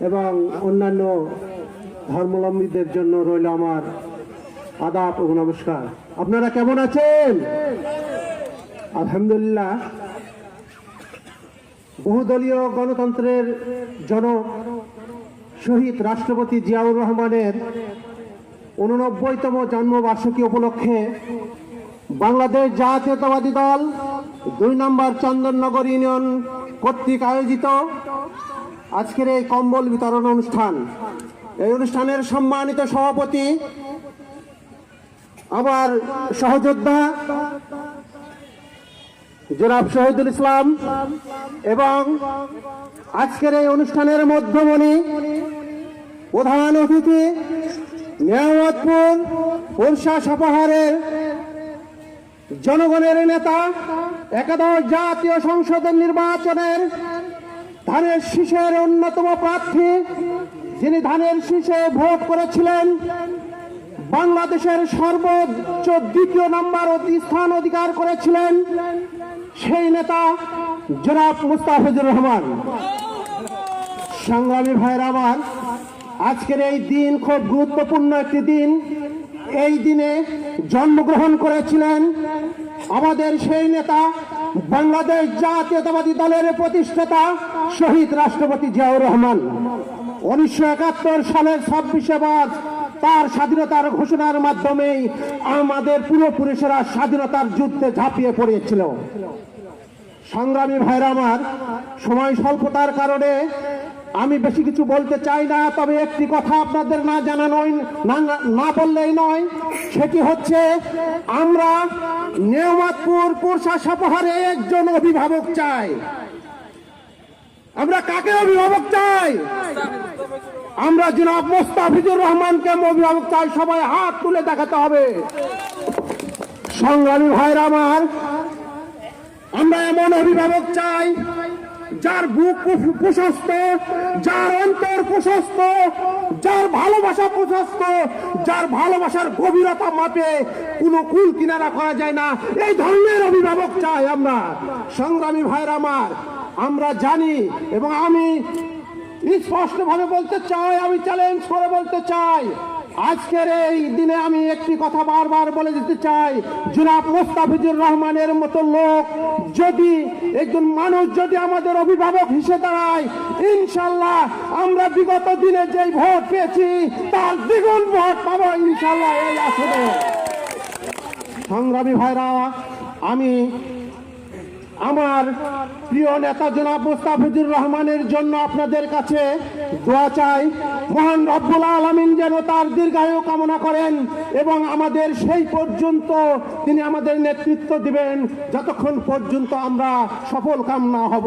এবং অন্যান্য ধর্মাবলম্বীদের জন্য রইল আমার আদাব ও নমস্কার। আপনারা কেমন আছেন? আলহামদুলিল্লাহ। বহুদলীয় গণতন্ত্রের জনক শহীদ রাষ্ট্রপতি জিয়াউর রহমানের উননব্বইতম জন্মবার্ষিকী উপলক্ষে বাংলাদেশ জাতীয়তাবাদী দল দুই নম্বর চন্দননগর ইউনিয়ন কর্তৃক আয়োজিত আজকের এই কম্বল বিতরণ অনুষ্ঠান, এই অনুষ্ঠানের সম্মানিত সভাপতি আবার সহযোদ্ধা জনাব শহীদুল ইসলাম এবং আজকের এই অনুষ্ঠানের মধ্যমণি প্রধান অতিথি নিয়ামতপুর পুরসা সাপাহারের জনগণের নেতা, একাদশ জাতীয় সংসদের নির্বাচনের ধানের শীষের অন্যতম প্রার্থী, যিনি ধানের শীষে ভোট করেছিলেন, বাংলাদেশের সর্বোচ্চ দ্বিতীয় নম্বর স্থান অধিকার করেছিলেন সেই নেতা জনাব মুস্তাফিজুর রহমান। সংগ্রামী ভাইয়ের আমার, আজকের এই দিন খুব গুরুত্বপূর্ণ একটি দিন। এই দিনে জন্মগ্রহণ করেছিলেন আমাদের সেই নেতা, বাংলাদেশ জাতীয়তাবাদী দলের প্রতিষ্ঠাতা শহীদ রাষ্ট্রপতি জিয়াউর রহমান। উনিশশো একাত্তর সালের ছাব্বিশে মার্চ তার স্বাধীনতার ঘোষণার মাধ্যমেই আমাদের পূর্বপুরুষেরা স্বাধীনতার যুদ্ধে ঝাঁপিয়ে পড়েছিল। সংগ্রামী ভাইরা আমার, সময় স্বল্পতার কারণে আমি বেশি কিছু বলতে চাই না, তবে একটি কথা আপনাদের না জানানোই, না বললেই নয়। সেটি হচ্ছে, আমরা নেওয়াতপুর পোরশা সাপাহারে একজন অভিভাবক চাই। আমরা কাকে অভিভাবক চাই? আমরা জনাব মোস্তাফিজুর রহমানকে অভিভাবক চাই, সবাই হাত তুলে দেখাতে হবে। সংগ্রামী ভাইরা আমার, আমরা এমন অভিভাবক চাই যার বুক প্রশস্ত, যার অন্তর প্রশস্ত, যার ভালোবাসা প্রশস্ত, যার ভালোবাসার গভীরতা মাপে কোনো কুল কিনারা করা যায় না। এই ধরনের অভিভাবক চাই আমরা। সংগ্রামী ভাইয়ের আমার, আমরা জানি এবং আমি স্পষ্টভাবে বলতে চাই, আমি চ্যালেঞ্জ করে বলতে চাই। আজকের এই দিনে আমি একটি কথা বারবার বলে দিতে চাই। জনাব মোস্তাফিজুর রহমানের মতো লোক যদি, একজন মানুষ যদি আমাদের অভিভাবক হিসেবে দাঁড়ায়, ইনশাল্লাহ আমরা বিগত দিনে যেই ভোট পেয়েছি, তার দ্বিগুণ ভোট পাবো ইনশাল্লাহ সংগ্রামী ভাইরা, আমি আমার প্রিয় নেতা জনাব মুস্তাফিজুর রহমানের জন্য আপনাদের কাছে দোয়া চাই। মহান রব্বুল আলমিন যেন তার দীর্ঘায়ু কামনা করেন এবং আমাদের সেই পর্যন্ত তিনি আমাদের নেতৃত্ব দিবেন, যতক্ষণ পর্যন্ত আমরা সফল কামনা হব।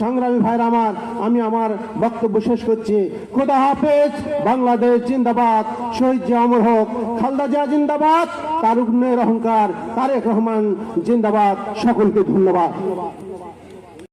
সংগ্রামী ভাইরা আমার, আমি আমার বক্তব্য শেষ করছি। খোদা হাফেজ, বাংলাদেশ জিন্দাবাদ, শহীদ জিয়া অমর হোক, খালদা জিয়া জিন্দাবাদ, তারুণ্যের অহংকার, তারেক রহমান জিন্দাবাদ, সকলকে ধন্যবাদ। Shalom.